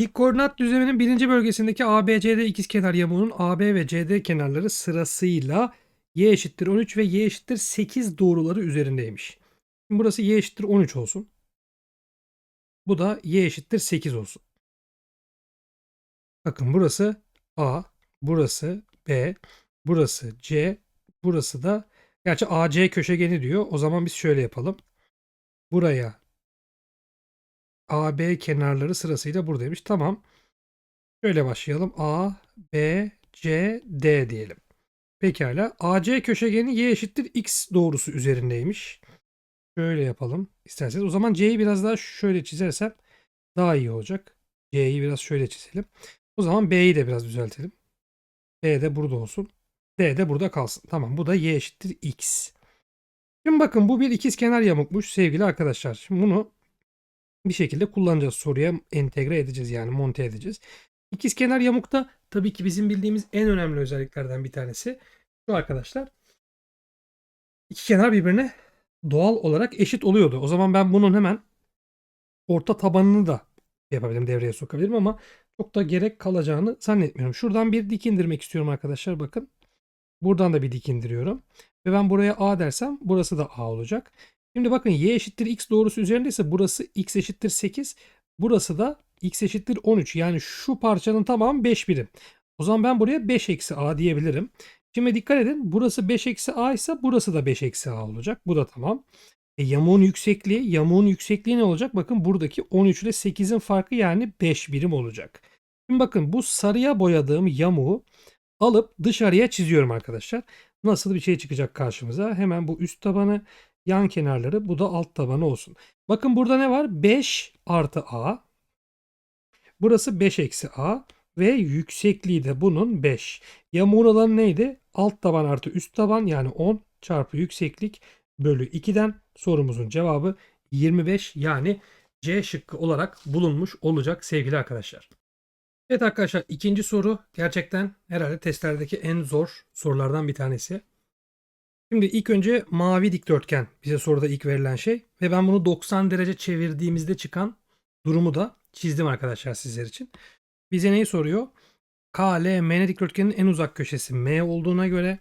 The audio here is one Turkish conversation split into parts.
Dik koordinat düzleminin birinci bölgesindeki ABCD ikizkenar yamuğunun AB ve CD kenarları sırasıyla y eşittir 13 ve y eşittir 8 doğruları üzerindeymiş. Şimdi burası y eşittir 13 olsun. Bu da y eşittir 8 olsun. Bakın burası A, burası B, burası C, burası da gerçi AC köşegeni diyor. O zaman biz şöyle yapalım. Buraya AB kenarları sırasıyla buradaymış. Tamam. Şöyle başlayalım. A, B, C, D diyelim. Pekala. AC köşegeni y eşittir x doğrusu üzerindeymiş. Şöyle yapalım isterseniz. O zaman C'yi biraz daha şöyle çizersem daha iyi olacak. C'yi biraz şöyle çizelim. O zaman B'yi de biraz düzeltelim. B de burada olsun. D de burada kalsın. Tamam bu da y eşittir x. Şimdi bakın bu bir ikizkenar yamukmuş sevgili arkadaşlar. Şimdi bunu bir şekilde kullanacağız. Soruya entegre edeceğiz yani monte edeceğiz. İkizkenar yamukta tabii ki bizim bildiğimiz en önemli özelliklerden bir tanesi şu arkadaşlar. İki kenar birbirine doğal olarak eşit oluyordu. O zaman ben bunun hemen orta tabanını da yapabilirim, devreye sokabilirim ama çok da gerek kalacağını zannetmiyorum. Şuradan bir dik indirmek istiyorum arkadaşlar. Bakın. Buradan da bir dik indiriyorum. Ve ben buraya A dersem burası da A olacak. Şimdi bakın y eşittir x doğrusu üzerindeyse burası x eşittir 8. Burası da x eşittir 13. Yani şu parçanın tamamı 5 birim. O zaman ben buraya 5 eksi a diyebilirim. Şimdi dikkat edin. Burası 5 eksi a ise burası da 5 eksi a olacak. Bu da tamam. E, yamuğun yüksekliği, yamuğun yüksekliği ne olacak? Bakın buradaki 13 ile 8'in farkı yani 5 birim olacak. Şimdi bakın bu sarıya boyadığım yamuğu alıp dışarıya çiziyorum arkadaşlar. Nasıl bir şey çıkacak karşımıza? Hemen bu üst tabanı yan kenarları bu da alt tabanı olsun. Bakın burada ne var? 5 artı a. Burası 5 eksi a ve yüksekliği de bunun 5. Yamuğun alanı neydi? Alt taban artı üst taban yani 10 çarpı yükseklik bölü 2'den sorumuzun cevabı 25 yani C şıkkı olarak bulunmuş olacak sevgili arkadaşlar. Evet arkadaşlar ikinci soru gerçekten herhalde testlerdeki en zor sorulardan bir tanesi. Şimdi ilk önce mavi dikdörtgen bize soruda ilk verilen şey ve ben bunu 90 derece çevirdiğimizde çıkan durumu da çizdim arkadaşlar sizler için. Bize neyi soruyor? KLM dikdörtgenin en uzak köşesi M olduğuna göre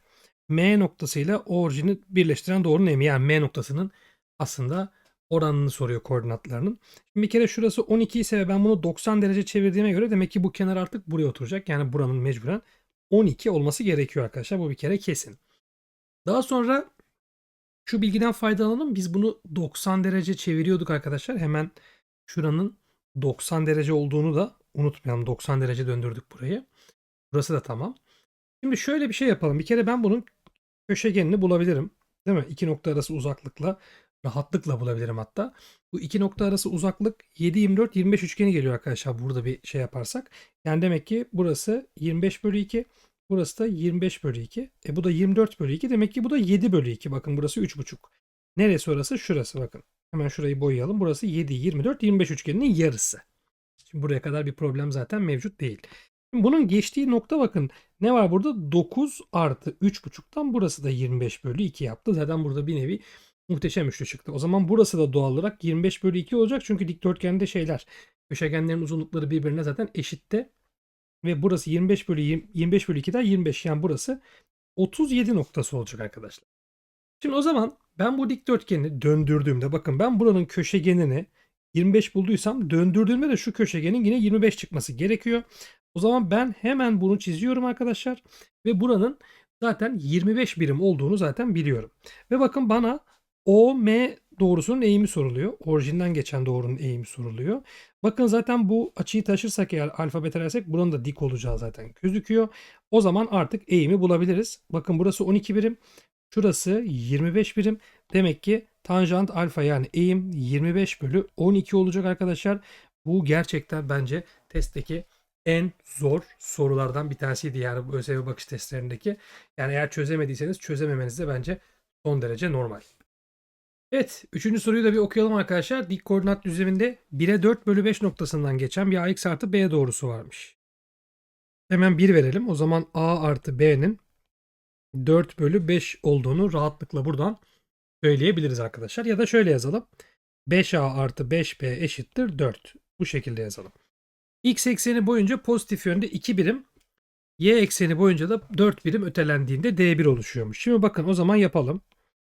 M noktasıyla orijini birleştiren doğrunun emi yani M noktasının aslında oranını soruyor koordinatlarının. Şimdi bir kere şurası 12 ise ve ben bunu 90 derece çevirdiğime göre demek ki bu kenar artık buraya oturacak. Yani buranın mecburen 12 olması gerekiyor arkadaşlar. Bu bir kere kesin. Daha sonra şu bilgiden faydalanalım. Biz bunu 90 derece çeviriyorduk arkadaşlar. Hemen şuranın 90 derece olduğunu da unutmayalım. 90 derece döndürdük burayı. Burası da tamam. Şimdi şöyle bir şey yapalım. Bir kere ben bunun köşegenini bulabilirim. Değil mi? İki nokta arası uzaklıkla rahatlıkla bulabilirim hatta. Bu iki nokta arası uzaklık 7, 24, 25 üçgeni geliyor arkadaşlar. Burada bir şey yaparsak. Yani demek ki burası 25 bölü 2. Burası da 25 bölü 2. E bu da 24 bölü 2. Demek ki bu da 7 bölü 2. Bakın burası 3,5. Neresi orası? Şurası bakın. Hemen şurayı boyayalım. Burası 7, 24, 25 üçgeninin yarısı. Şimdi buraya kadar bir problem zaten mevcut değil. Şimdi bunun geçtiği nokta bakın. Ne var burada? 9 artı 3,5'tan burası da 25 bölü 2 yaptı. Zaten burada bir nevi muhteşem üçlü çıktı. O zaman burası da doğal olarak 25 bölü 2 olacak. Çünkü dikdörtgende şeyler köşegenlerin uzunlukları birbirine zaten eşitte. Ve burası 25 bölü 20, 25 bölü 2'den 25 yani burası 37 noktası olacak arkadaşlar. Şimdi o zaman ben bu dikdörtgeni döndürdüğümde bakın ben buranın köşegenini 25 bulduysam döndürdüğümde de şu köşegenin yine 25 çıkması gerekiyor. O zaman ben hemen bunu çiziyorum arkadaşlar. Ve buranın zaten 25 birim olduğunu zaten biliyorum. Ve bakın bana OM doğrusunun eğimi soruluyor. Orijinden geçen doğrunun eğimi soruluyor. Bakın zaten bu açıyı taşırsak eğer alfa dersek buranın da dik olacağı zaten gözüküyor. O zaman artık eğimi bulabiliriz. Bakın burası 12 birim. Şurası 25 birim. Demek ki tanjant alfa yani eğim 25 bölü 12 olacak arkadaşlar. Bu gerçekten bence testteki en zor sorulardan bir tanesiydi yani bu ÖSYM bakış testlerindeki. Yani eğer çözemediyseniz çözememeniz de bence son derece normal. Evet. Üçüncü soruyu da bir okuyalım arkadaşlar. Dik koordinat düzleminde 1'e 4 bölü 5 noktasından geçen bir ax artı b doğrusu varmış. Hemen 1 verelim. O zaman a artı b'nin 4 bölü 5 olduğunu rahatlıkla buradan söyleyebiliriz arkadaşlar. Ya da şöyle yazalım. 5a artı 5b eşittir 4. Bu şekilde yazalım. X ekseni boyunca pozitif yönde 2 birim, Y ekseni boyunca da 4 birim ötelendiğinde D1 oluşuyormuş. Şimdi bakın o zaman yapalım.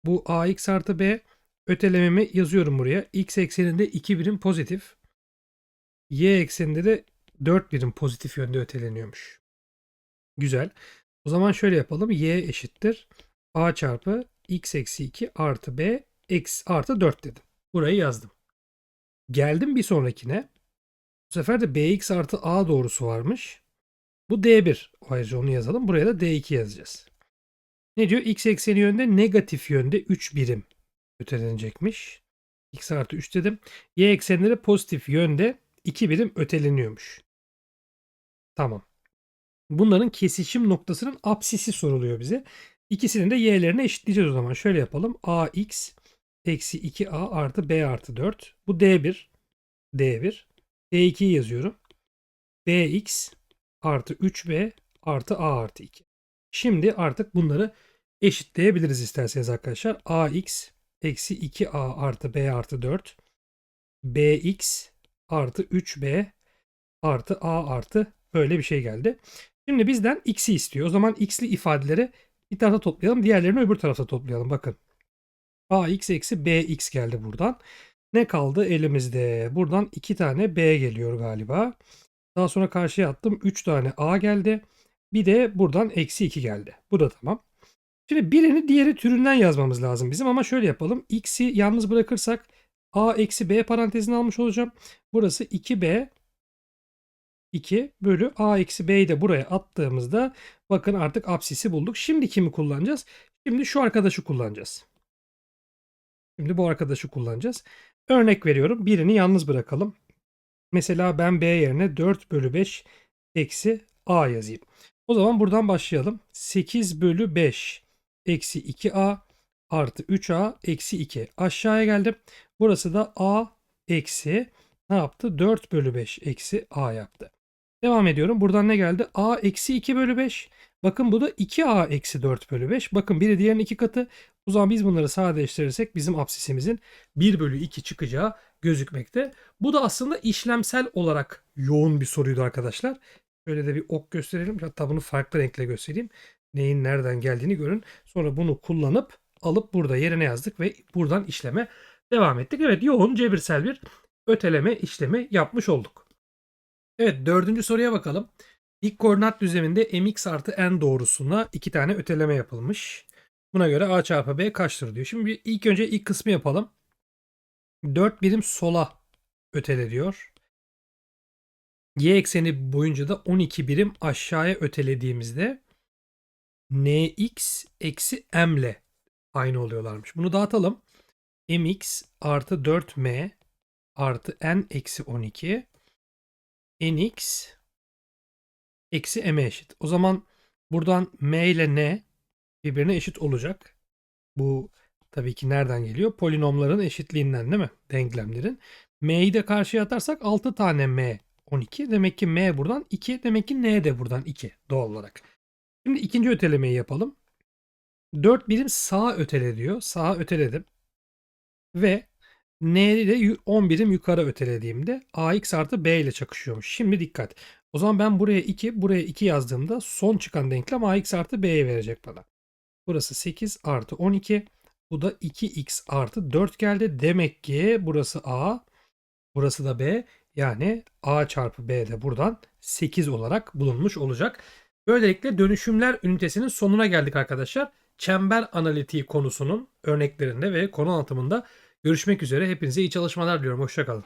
Bu AX artı B ötelememi yazıyorum buraya. X ekseninde 2 birim pozitif. Y ekseninde de 4 birim pozitif yönde öteleniyormuş. Güzel. O zaman şöyle yapalım. Y eşittir. A çarpı x eksi 2 artı b eksi artı 4 dedim. Burayı yazdım. Geldim bir sonrakine. Bu sefer de bx artı a doğrusu varmış. Bu d1. Ayrıca onu yazalım. Buraya da d2 yazacağız. Ne diyor? x ekseni yönde negatif yönde 3 birim ötelenecekmiş. x artı 3 dedim. Y eksenleri pozitif yönde 2 birim öteleniyormuş. Tamam. Bunların kesişim noktasının apsisi soruluyor bize. İkisinin de y'lerini eşitleyeceğiz o zaman. Şöyle yapalım. ax eksi 2a artı b artı 4. Bu d1. d1. d2'yi yazıyorum. bx artı 3b artı a artı 2. Şimdi artık bunları eşitleyebiliriz isterseniz arkadaşlar. ax eksi 2a artı b artı 4. bx artı 3b artı a artı böyle bir şey geldi. Şimdi bizden x'i istiyor. O zaman x'li ifadeleri bir tarafa toplayalım. Diğerlerini öbür tarafta toplayalım. Bakın. ax eksi bx geldi buradan. Ne kaldı elimizde? Buradan 2 tane b geliyor galiba. Daha sonra karşıya attım. 3 tane a geldi. Bir de buradan eksi 2 geldi. Bu da tamam. Şimdi birini diğeri türünden yazmamız lazım bizim ama şöyle yapalım. x'i yalnız bırakırsak a eksi b parantezini almış olacağım. Burası 2b 2 bölü a eksi b'yi de buraya attığımızda bakın artık apsisi bulduk. Şimdi kimi kullanacağız? Şimdi şu arkadaşı kullanacağız. Şimdi bu arkadaşı kullanacağız. Örnek veriyorum. Birini yalnız bırakalım. Mesela ben b yerine 4 bölü 5 eksi a yazayım. O zaman buradan başlayalım. 8 bölü 5 eksi 2a artı 3a eksi 2. Aşağıya geldim. Burası da a eksi ne yaptı? 4 bölü 5 eksi a yaptı. Devam ediyorum. Buradan ne geldi? a eksi 2 bölü 5. Bakın bu da 2a eksi 4 bölü 5. Bakın biri diğerinin iki katı. O zaman biz bunları sadeleştirirsek bizim absisimizin 1 bölü 2 çıkacağı gözükmekte. Bu da aslında işlemsel olarak yoğun bir soruydu arkadaşlar. Şöyle de bir ok gösterelim. Hatta bunu farklı renkle göstereyim. Neyin nereden geldiğini görün. Sonra bunu kullanıp alıp burada yerine yazdık ve buradan işleme devam ettik. Evet yoğun cebirsel bir öteleme işlemi yapmış olduk. Evet dördüncü soruya bakalım. İlk koordinat düzleminde mx artı n doğrusuna iki tane öteleme yapılmış. Buna göre a çarpı b kaçtır diyor. Şimdi ilk önce ilk kısmı yapalım. 4 birim sola ötele diyor. Y ekseni boyunca da 12 birim aşağıya ötelediğimizde nx eksi m ile aynı oluyorlarmış. Bunu dağıtalım. mx artı 4m artı n eksi 12 nx eksi m'e eşit. O zaman buradan m ile n birbirine eşit olacak. Bu tabii ki nereden geliyor? Polinomların eşitliğinden değil mi? Denklemlerin. m'yi de karşıya atarsak 6 tane m 12. Demek ki m buradan 2. Demek ki n de buradan 2 doğal olarak. Şimdi ikinci ötelemeyi yapalım. 4 birim sağa ötele diyor. Sağa öteledim. Ve n'yi de 10 birim yukarı ötelediğimde ax artı b ile çakışıyormuş. Şimdi dikkat. O zaman ben buraya 2, buraya 2 yazdığımda son çıkan denklem ax artı b'ye verecek bana. Burası 8 artı 12. Bu da 2x artı 4 geldi. Demek ki burası a, burası da b. Yani a çarpı b de buradan 8 olarak bulunmuş olacak. Böylelikle dönüşümler ünitesinin sonuna geldik arkadaşlar. Çember analitiği konusunun örneklerinde ve konu anlatımında görüşmek üzere. Hepinize iyi çalışmalar diliyorum. Hoşçakalın.